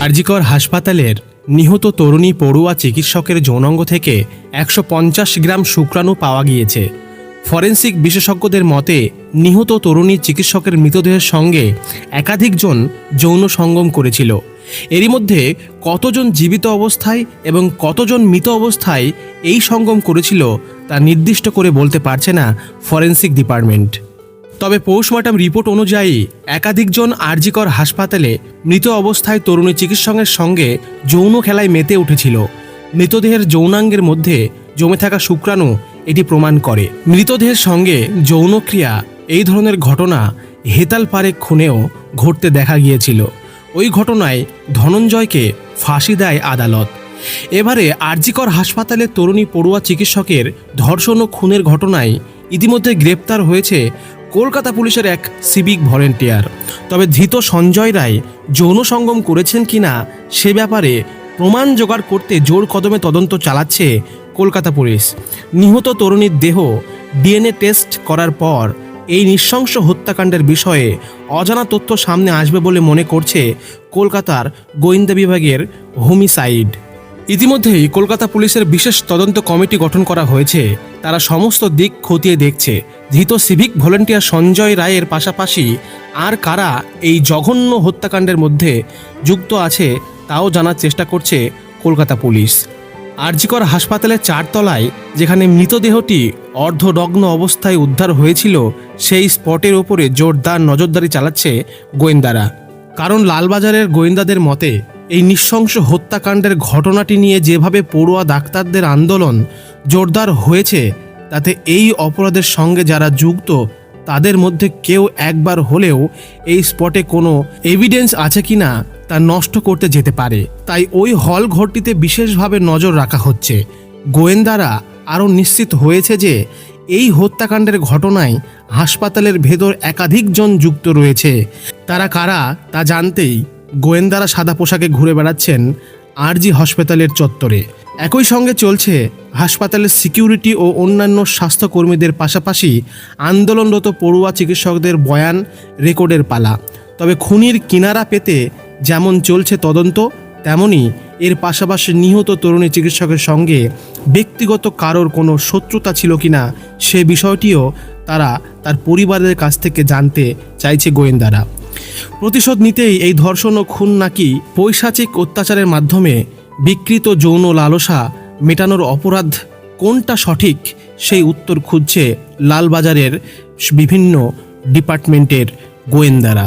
আরজিকর হাসপাতালের নিহত তরুণী পড়ুয়া চিকিৎসকের যৌনাঙ্গ থেকে একশো পঞ্চাশ গ্রাম শুক্রাণু পাওয়া গিয়েছে। ফরেন্সিক বিশেষজ্ঞদের মতে, নিহত তরুণী চিকিৎসকের মৃতদেহের সঙ্গে একাধিকজন যৌন সঙ্গম করেছিল। এরই মধ্যে কতজন জীবিত অবস্থায় এবং কতজন মৃত অবস্থায় এই সঙ্গম করেছিল তা নির্দিষ্ট করে বলতে পারছে না ফরেন্সিক ডিপার্টমেন্ট। তবে পোস্টমর্টম রিপোর্ট অনুযায়ী একাধিকজন আরজিকর হাসপাতালে মৃত অবস্থায় তরুণী চিকিৎসকের সঙ্গে যৌন খেলায় মেতে উঠেছিল। মৃতদেহের যৌনাঙ্গের মধ্যে জমে থাকা শুক্রাণু এটি প্রমাণ করে। মৃতদেহের সঙ্গে যৌনক্রিয়া এই ধরনের ঘটনা হেতাল পারে খুনেও ঘটতে দেখা গিয়েছিল। ওই ঘটনায় ধনঞ্জয়কে ফাঁসি দেয় আদালত। এবারে আরজিকর হাসপাতালে তরুণী পড়ুয়া চিকিৎসকের ধর্ষণ ও খুনের ঘটনায় ইতিমধ্যে গ্রেপ্তার হয়েছে কলকাতা পুলিশের এক সিভিক ভলেন্টিয়ার। তবে ধৃত সঞ্জয় রায় যৌন সঙ্গম করেছেন কিনা সে ব্যাপারে প্রমাণ জোগাড় করতে জোর কদমে তদন্ত চালাচ্ছে কলকাতা পুলিশ। নিহত তরুণীর দেহ ডিএনএ টেস্ট করার পর এই নৃশংস হত্যাকাণ্ডের বিষয়ে অজানা তথ্য সামনে আসবে বলে মনে করছে কলকাতার গোয়েন্দা বিভাগের হোমিসাইড। ইতিমধ্যেই কলকাতা পুলিশের বিশেষ তদন্ত কমিটি গঠন করা হয়েছে। তারা সমস্ত দিক খতিয়ে দেখছে। ধৃত সিভিক ভলেন্টিয়ার সঞ্জয় রায়ের পাশাপাশি আর কারা এই জঘন্য হত্যাকাণ্ডের মধ্যে যুক্ত আছে তাও জানার চেষ্টা করছে কলকাতা পুলিশ। আরজিকর হাসপাতালের চারতলায় যেখানে মৃতদেহটি অর্ধনগ্ন অবস্থায় উদ্ধার হয়েছিল, সেই স্পটের ওপরে জোরদার নজরদারি চালাচ্ছে গোয়েন্দারা। কারণ লালবাজারের গোয়েন্দাদের মতে, এই নৃশংস হত্যাকাণ্ডের ঘটনাটি নিয়ে যেভাবে পড়ুয়া ডাক্তারদের আন্দোলন জোরদার হয়েছে, তাতে এই অপরাধের সঙ্গে যারা যুক্ত তাদের মধ্যে কেউ একবার হলেও এই স্পটে কোনো এভিডেন্স আছে কিনা তা নষ্ট করতে যেতে পারে। তাই ওই হল ঘরটিতে বিশেষভাবে নজর রাখা হচ্ছে। গোয়েন্দারা আরও নিশ্চিত হয়েছে যে এই হত্যাকাণ্ডের ঘটনায় হাসপাতালের ভেতর একাধিকজন যুক্ত রয়েছে। তারা কারা তা জানতেই গোয়েন্দারা সাদা পোশাকে ঘুরে বেড়াচ্ছেন আরজি হাসপাতালের চত্বরে। একই সঙ্গে চলছে হাসপাতালের সিকিউরিটি ও অন্যান্য স্বাস্থ্যকর্মীদের পাশাপাশি আন্দোলনরত পড়ুয়া চিকিৎসকদের বয়ান রেকর্ডের পালা। তবে খুনির কিনারা পেতে যেমন চলছে তদন্ত, তেমনি এর পাশাপাশি নিহত তরুণী চিকিৎসকের সঙ্গে ব্যক্তিগত কারোর কোনো শত্রুতা ছিল কিনা সে বিষয়টিও তারা তার পরিবারের কাছ থেকে জানতে চাইছে গোয়েন্দারা। প্রতিশোধ নিতেই এই ধর্ষণ ও খুন নাকি পৈশাচিক অত্যাচারের মাধ্যমে বিকৃত যৌন লালসা মেটানোর অপরাধ কোনটা সঠিক সেই উত্তর খুঁজছে লালবাজারের বিভিন্ন ডিপার্টমেন্টের গোয়েন্দারা।